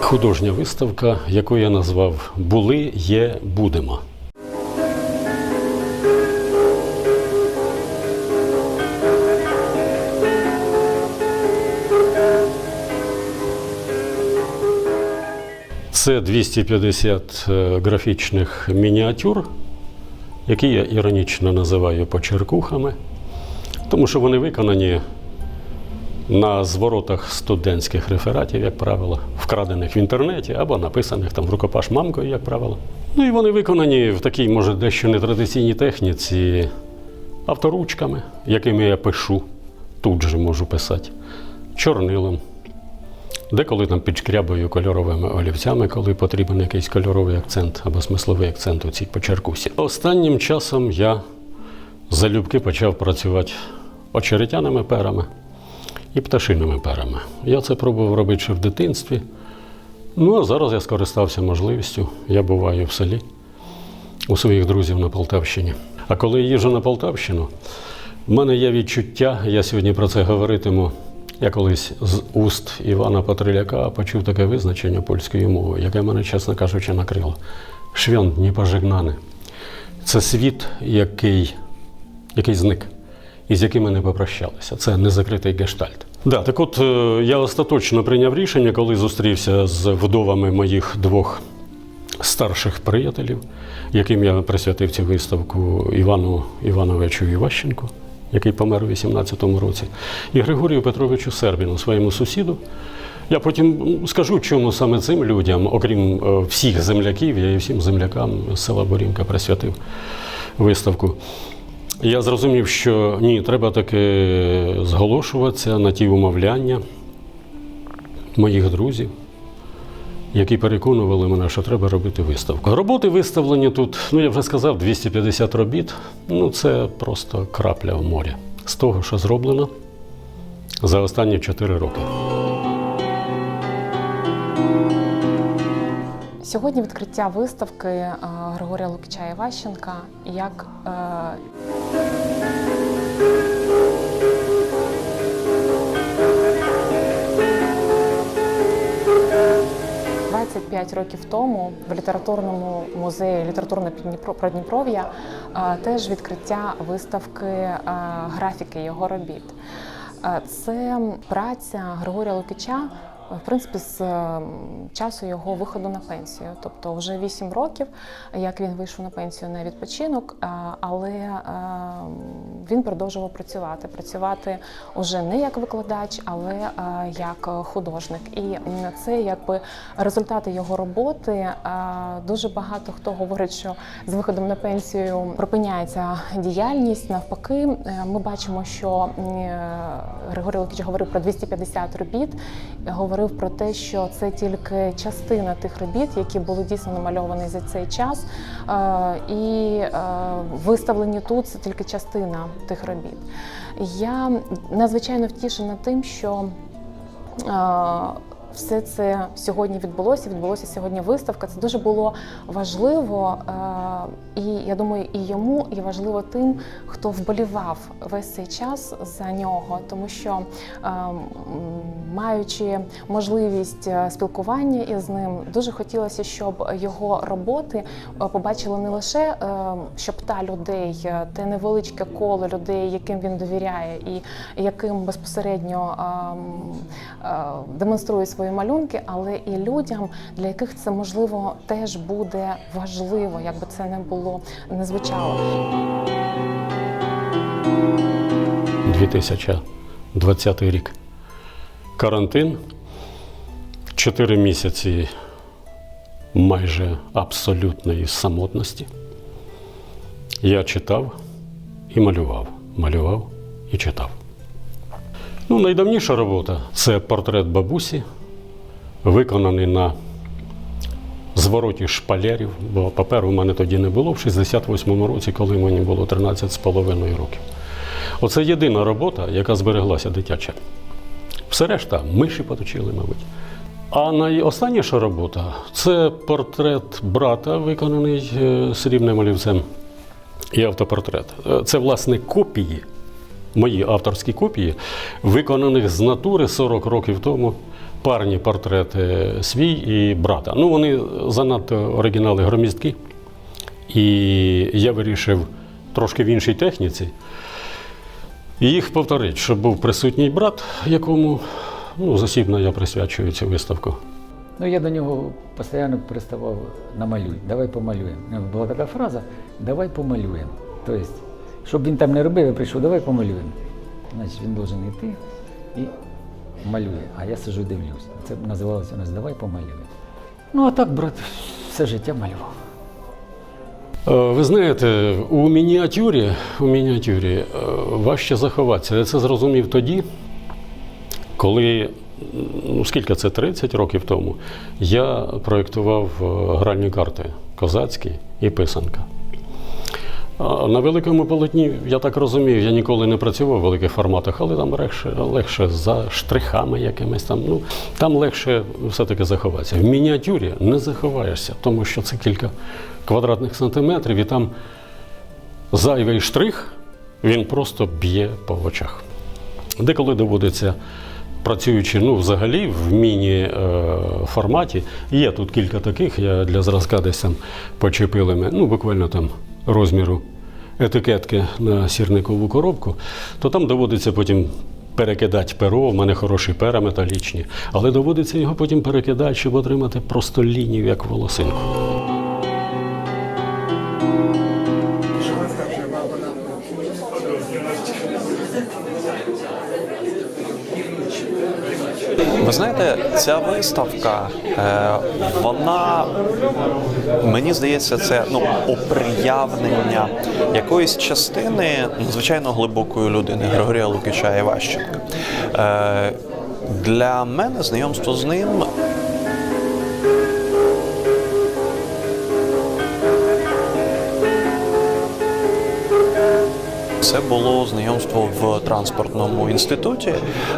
Художня виставка, яку я назвав Були, є, будемо. Це 250 е, графічних мініатюр, які я іронічно називаю почеркухами, тому що вони виконані на зворотах студентських рефератів, як правило, вкрадених в інтернеті або написаних там в рукопаш мамкою, як правило. Ну і вони виконані в такій, може, дещо нетрадиційній техніці, авторучками, якими я пишу, тут же можу писати, чорнилом. Деколи там підшкрябаю кольоровими олівцями, коли потрібен якийсь кольоровий акцент або смисловий акцент у цій почеркусі. Останнім часом я залюбки почав працювати очеретяними перами і пташиними перами. Я це пробував робити ще в дитинстві. Ну а зараз я скористався можливістю. Я буваю в селі у своїх друзів на Полтавщині. А коли я на Полтавщину, в мене є відчуття, я сьогодні про це говоритиму. Я колись з уст Івана Патриляка почув таке визначення польської мови, яке мене, чесно кажучи, накрило. Швьон непожигнане. Це світ, який, який зник і з якими не попрощалися. Це незакритий гештальт. Да, так от е, я остаточно прийняв рішення, коли зустрівся з вдовами моїх двох старших приятелів, яким я присвятив цю виставку Івану Івановичу Іващенку, який помер у 18-му році, і Григорію Петровичу Сербіну, своєму сусіду. Я потім скажу, чому саме цим людям, окрім е, всіх земляків, я і всім землякам з села Борівка присвятив виставку. Я зрозумів, що ні, треба таки зголошуватися на ті умовляння моїх друзів, які переконували мене, що треба робити виставку. Роботи виставлені тут, ну я вже сказав, 250 робіт. Ну це просто крапля в морі з того, що зроблено за останні 4 роки. Сьогодні відкриття виставки е, Григорія Лукича Іващенка як е, «25 років тому в літературному музеї літературне Придніпров'я теж відкриття виставки графіки його робіт. Це праця Григорія Лукича в принципі, з е, часу його виходу на пенсію, тобто вже 8 років, як він вийшов на пенсію на відпочинок, але е, він продовжував працювати. Працювати уже не як викладач, але е, як художник. І це якби результати його роботи. Е, Дуже багато хто говорить, що з виходом на пенсію припиняється діяльність. Навпаки, е, ми бачимо, що е, Григорій Лукіч говорив про 250 робіт. Говорив про те, що це тільки частина тих робіт, які були дійсно намальовані за цей час, Е, і е, виставлені тут це тільки частина тих робіт. Я надзвичайно втішена тим, що е, все це сьогодні відбулося. Відбулося сьогодні виставка. Це дуже було важливо, е, і я думаю, і йому, і важливо тим, хто вболівав весь цей час за нього, тому що е, маючи можливість е, спілкування із ним, дуже хотілося, щоб його роботи побачили не лише е, щоб та людей, те невеличке коло людей, яким він довіряє, і яким безпосередньо е, м, е, демонструє свої малюнки, але і людям, для яких це можливо теж буде важливо, якби це не було не звучало. 2020 рік. Карантин. Чотири місяці майже абсолютної самотності. Я читав і малював. Малював і читав. Ну, найдавніша робота це портрет бабусі, виконаний на звороті шпалерів, бо паперу в мене тоді не було в 68-му році, коли мені було 13 з половиною років. Оце єдина робота, яка збереглася дитяча. Все решта миші поточили, мабуть. А найостанніша робота це портрет брата, виконаний е, срібним олівцем, і автопортрет. Е, Це, власне, копії, мої авторські копії, виконаних з натури 40 років тому. Парні портрети свій і брата. Ну, вони занадто оригінали громісткі. І я вирішив трошки в іншій техніці їх повторити, щоб був присутній брат, якому ну, засібно я присвячую цю виставку. Ну, я до нього постійно приставав намалюй, давай помалюємо. Була така фраза давай помалюємо. Тобто, щоб він там не робив, я прийшов, давай помалюємо. Значить, він должен йти і малює. А я сижу дивлюсь. Це називалося у нас Давай помалюємо. Ну, а так, брат, все життя малював. Е, Ви знаєте, у мініатюрі, у мініатюрі е, важче заховатися. Я це зрозумів тоді, коли, ну скільки це 30 років тому, я проєктував е, гральні карти козацькі і писанка. На великому полотні, я так розумів, я ніколи не працював в великих форматах, але там легше, легше за штрихами якимись там. Ну, там легше все-таки заховатися. В мініатюрі не заховаєшся, тому що це кілька квадратних сантиметрів, і там зайвий штрих, він просто б'є по очах. Деколи доводиться, працюючи ну, взагалі в міні-форматі, є тут кілька таких, я для зразка десь там почепили, ми, ну, буквально там розміру етикетки на сірникову коробку, то там доводиться потім перекидати перо, у мене хороші пера металічні, але доводиться його потім перекидати, щоб отримати просто лінію, як волосинку. Знаєте, ця виставка, е, вона мені здається, це ну оприявнення якоїсь частини надзвичайно глибокої людини Григорія Лукича Іващенка. Е, Для мене знайомство з ним Це було знайомство в транспортному інституті,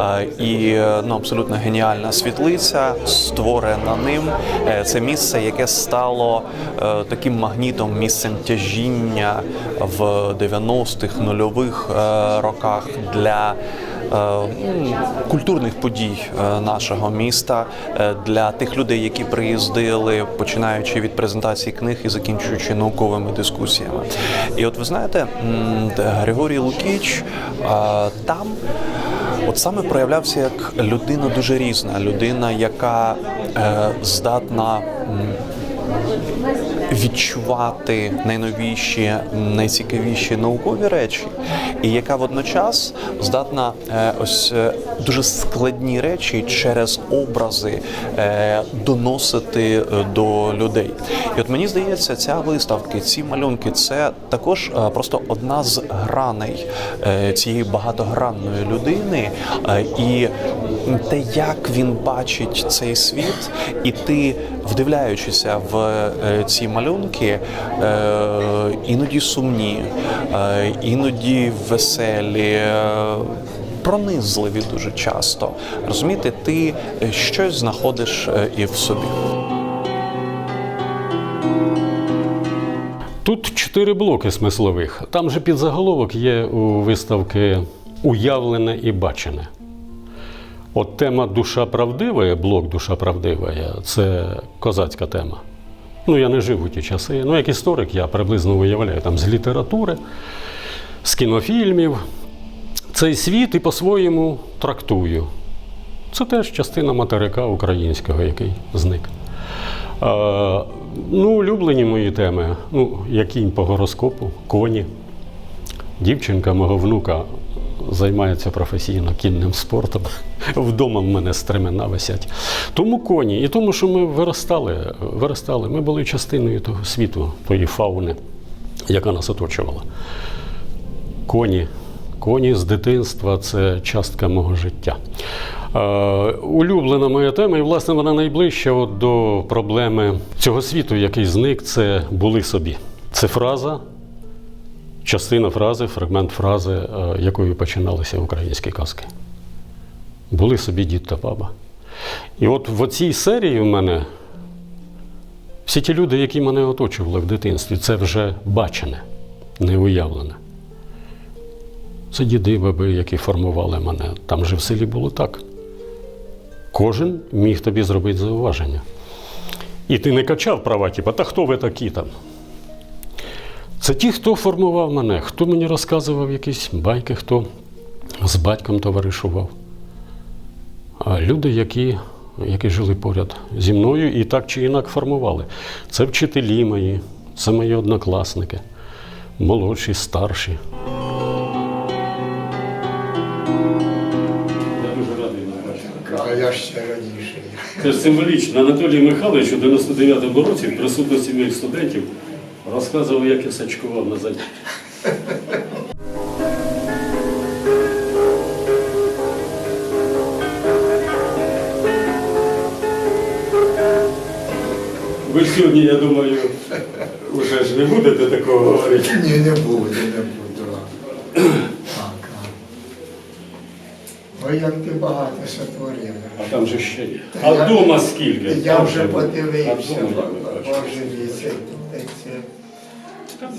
е, і е, ну, абсолютно геніальна світлиця, створена ним. Е, Це місце, яке стало таким магнітом, місцем тяжіння в 90-х нульових роках для культурних подій е, нашого міста е, для тих людей, які приїздили, починаючи від презентації книг і закінчуючи науковими дискусіями. І от ви знаєте, Григорій Лукіч е, там. От саме проявлявся як людина дуже різна, людина, яка е, здатна відчувати найновіші, найцікавіші наукові речі, і яка водночас здатна е, ось е, дуже складні речі через образи е, доносити до людей. І от мені здається, ця виставка, ці малюнки це також просто одна з граней цієї багатогранної людини, і те, як він бачить цей світ, і ти, вдивляючися в е, ці малюнки, е, іноді сумні, е, іноді веселі. Пронизливі дуже часто розумієте, ти щось знаходиш і в собі. Тут чотири блоки смислових. Там же під заголовок є у виставки уявлене і бачене. От тема душа правдива, блок душа правдива це козацька тема. Ну, я не жив у ті часи. Ну, як історик, я приблизно виявляю там з літератури, з кінофільмів. Цей світ і по-своєму трактую. Це теж частина материка українського, який зник. Е, ну, улюблені мої теми, ну, кінь по гороскопу, коні. Дівчинка мого внука займається професійно кінним спортом. Вдома в мене стремена висять. Тому коні. І тому, що ми виростали, виростали, ми були частиною того світу, тої фауни, яка нас оточувала. Коні. Коні з дитинства це частка мого життя. Е, улюблена моя тема, і власне вона найближча от до проблеми цього світу, який зник, це були собі. Це фраза, частина фрази, фрагмент фрази, е, якою починалися українські казки. Були собі дід та баба. І от в цій серії в мене всі ті люди, які мене оточували в дитинстві, це вже бачене, не уявлене. Це діди, баби, які формували мене. Там же в селі було так. Кожен міг тобі зробити зауваження. І ти не качав права, типу, та хто ви такі там? Це ті, хто формував мене, хто мені розказував якісь байки, хто з батьком товаришував. А люди, які, які жили поряд зі мною і так чи інак формували. Це вчителі мої, це мої однокласники, молодші, старші. Я дуже радий бачити. А я ще раніше. Це ж символічно. Анатолій Михайлович у 99-му році в присутності моїх студентів розказував, як я сачкував на занятті. Ви сьогодні, я думаю, вже ж не будете такого говорити. Ні, не буде, не буду. Так, а. Ой, як ти багато сотворив. А там же ще є. Та А я- вдома скільки? Я Там вже подивився. Боже мій, це,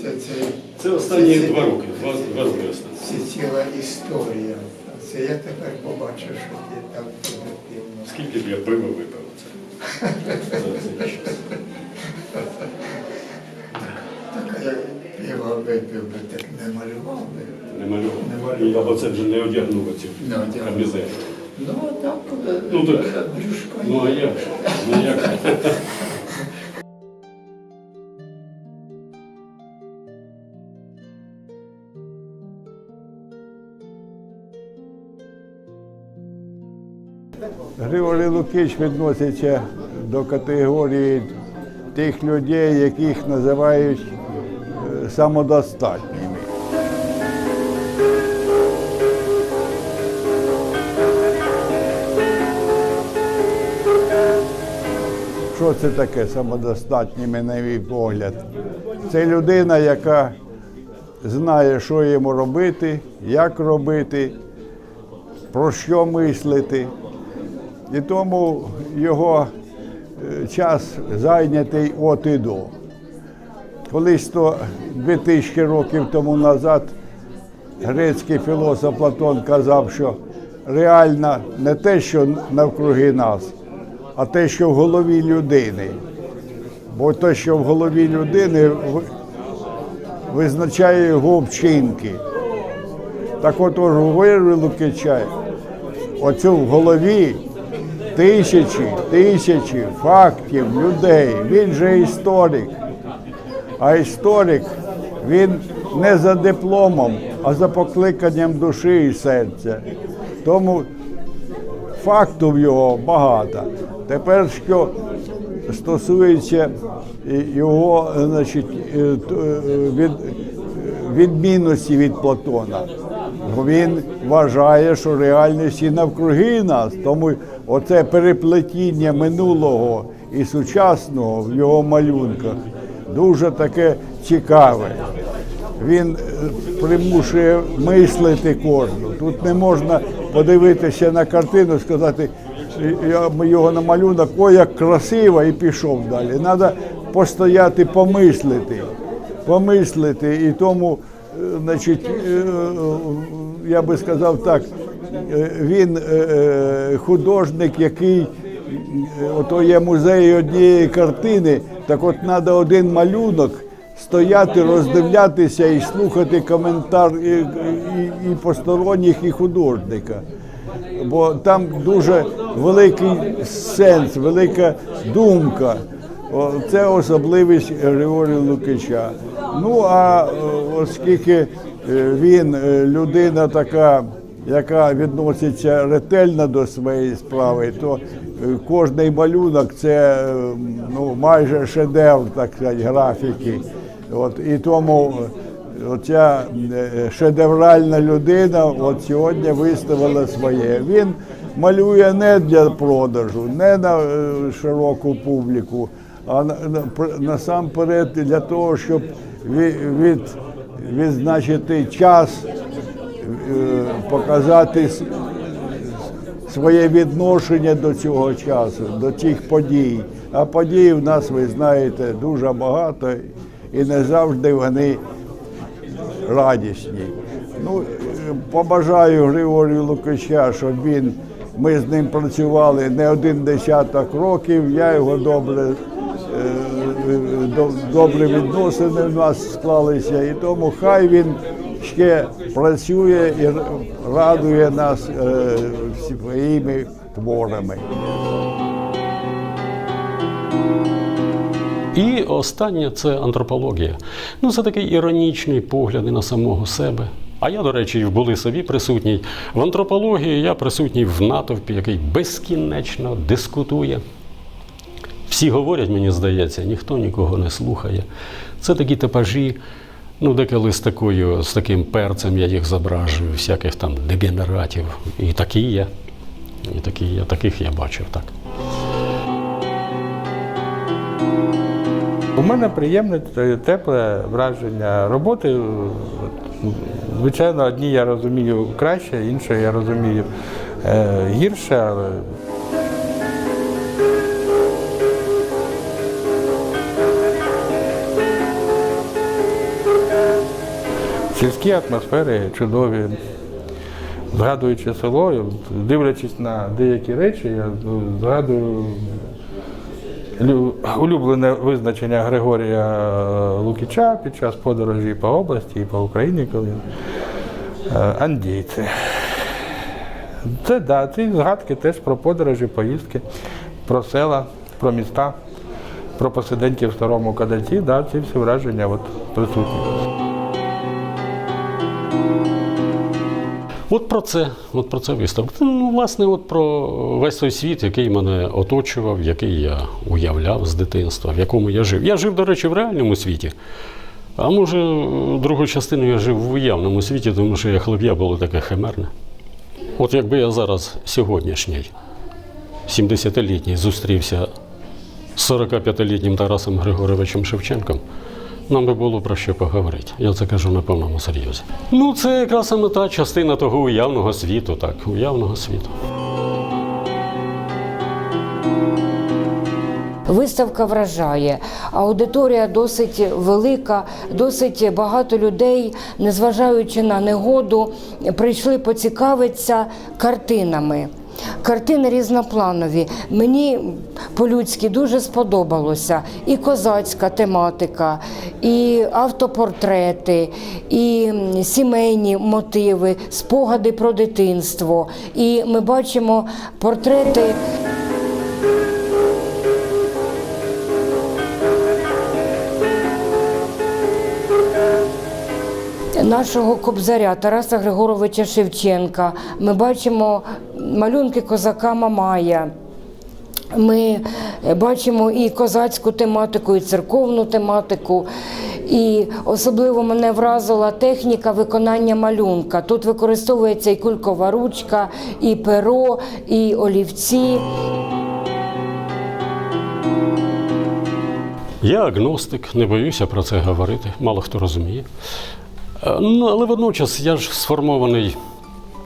це, це, це, останні це- два роки, два, два роки останні. Це ціла історія. Це я тепер побачу, що ти так позитивно. Скільки б я пива випив це? Так, а як пиво випив би, так не малював би. Не малював. Не малював. Або це вже не одягнув одягнув. камізель. Ну, так, Ну, так. брюшко Ну а як? Ну як Григорій Лукич відноситься до категорії тих людей, яких називають е, самодостатніми. Що це таке самодостатніми, на мій погляд? Це людина, яка знає, що йому робити, як робити, про що мислити. І тому його е, час зайнятий от і до. Колись то 2000 років тому назад грецький філософ Платон казав, що реально не те, що навкруги нас, а те, що в голові людини. Бо те, що в голові людини, визначає його вчинки. Так от Григорія Лукича оцю в голові тисячі, тисячі фактів, людей. Він же історик. А історик він не за дипломом, а за покликанням душі і серця. Тому фактів його багато. Тепер що стосується його значить, е, е, від, відмінності від Платона. Він вважає, що реальність і навкруги нас, тому оце переплетіння минулого і сучасного в його малюнках дуже таке цікаве. Він е, примушує мислити кожну. Тут не можна подивитися на картину, сказати, я його на малюнок, ой, як красиво, і пішов далі. Треба постояти, помислити, помислити. І тому, е, значить, е, я би сказав так, е, він е, е, художник, який ото є музей однієї картини, так от треба один малюнок стояти, роздивлятися і слухати коментар і, і, і посторонніх, і художника. Бо там дуже великий сенс, велика думка. Це особливість Григорія Лукича. Ну а е, оскільки е, він е, людина така, яка відноситься ретельно до своєї справи, то кожний малюнок це ну, майже шедевр, так сказати, графіки. От, і тому оця шедевральна людина от сьогодні виставила своє. Він малює не для продажу, не на широку публіку, а насамперед для того, щоб ві- від, відзначити час, е, показати своє відношення до цього часу, до цих подій. А подій в нас, ви знаєте, дуже багато і не завжди вони радісні. Ну, е, побажаю Григорію Лукича, щоб він, ми з ним працювали не один десяток років, я його добре, е, добре відносини в нас склалися, і тому хай він ще працює і радує нас е, своїми творами. І останнє це антропологія. Ну, це такий іронічний погляд і на самого себе. А я, до речі, в були собі присутній. В антропології я присутній в натовпі, який безкінечно дискутує. Всі говорять, мені здається, ніхто нікого не слухає. Це такі типажі, ну, деколи з такою, з таким перцем я їх зображую, всяких там дегенератів. І такі є. І такі є, таких я бачив так. У мене приємне тепле враження роботи. Звичайно, одні я розумію краще, інші я розумію е, гірше, але сільські атмосфери чудові. Згадуючи село, дивлячись на деякі речі, я ну, згадую улюблене визначення Григорія Лукіча під час подорожі по області і по Україні, коли е, андійці. Це да, ці згадки теж про подорожі, поїздки, про села, про міста, про посиденьки в старому кадальці, да, ці всі враження от, присутні. От про це, от про це виставка. Ну, власне, от про весь той світ, який мене оточував, який я уявляв з дитинства, в якому я жив. Я жив, до речі, в реальному світі. А може, другу частину я жив в уявному світі, тому що я хлоп'я було таке химерне. От якби я зараз сьогоднішній, 70-літній, зустрівся з 45-літнім Тарасом Григоровичем Шевченком, нам би було про що поговорити. Я це кажу на повному серйозі. Ну, це якраз саме та частина того уявного світу, так, уявного світу. Виставка вражає. Аудиторія досить велика, досить багато людей, незважаючи на негоду, прийшли поцікавитися картинами. Картини різнопланові. Мені по-людськи дуже сподобалося і козацька тематика, і автопортрети, і сімейні мотиви, спогади про дитинство. І ми бачимо портрети. нашого кобзаря Тараса Григоровича Шевченка. Ми бачимо малюнки козака Мамая. Ми бачимо і козацьку тематику, і церковну тематику. І особливо мене вразила техніка виконання малюнка. Тут використовується і кулькова ручка, і перо, і олівці. Я агностик, не боюся про це говорити, мало хто розуміє. Е, Ну, але водночас я ж сформований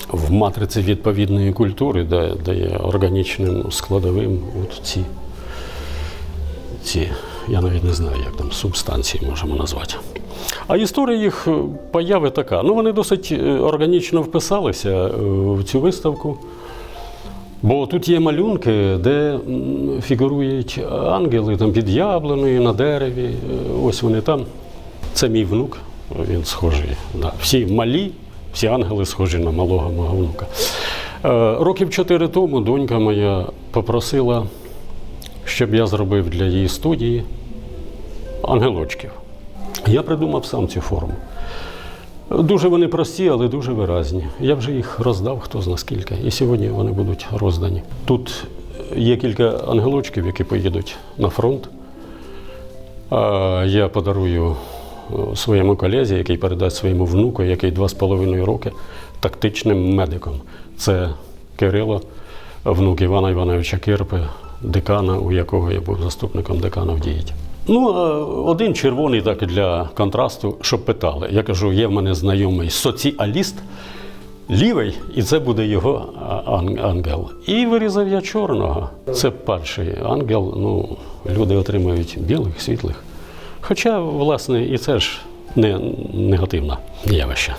в матриці відповідної культури, де, де органічним складовим от ці, ці, я навіть не знаю, як там субстанції можемо назвати. А історія їх е, появи така. Ну, вони досить е, органічно вписалися е, в цю виставку. Бо тут є малюнки, де фігурують ангели там під яблуною, на дереві. Ось вони там. Це мій внук, він схожий. Да. Всі малі, всі ангели схожі на малого мого внука. Е, Років чотири тому донька моя попросила, щоб я зробив для її студії ангелочків. Я придумав сам цю форму. Дуже вони прості, але дуже виразні. Я вже їх роздав, хто зна скільки. І сьогодні вони будуть роздані. Тут є кілька ангелочків, які поїдуть на фронт. Я подарую е, своєму колезі, який передасть своєму внуку, який два з половиною роки тактичним медиком. Це Кирило, внук Івана Івановича Кирпи, декана, у якого я був заступником декана в дієті. Ну, один червоний так для контрасту, щоб питали. Я кажу, є в мене знайомий соціаліст, лівий, і це буде його ангел. І вирізав я чорного. Це перший ангел. Ну, люди отримують білих, світлих. Хоча, власне, і це ж не негативне явище.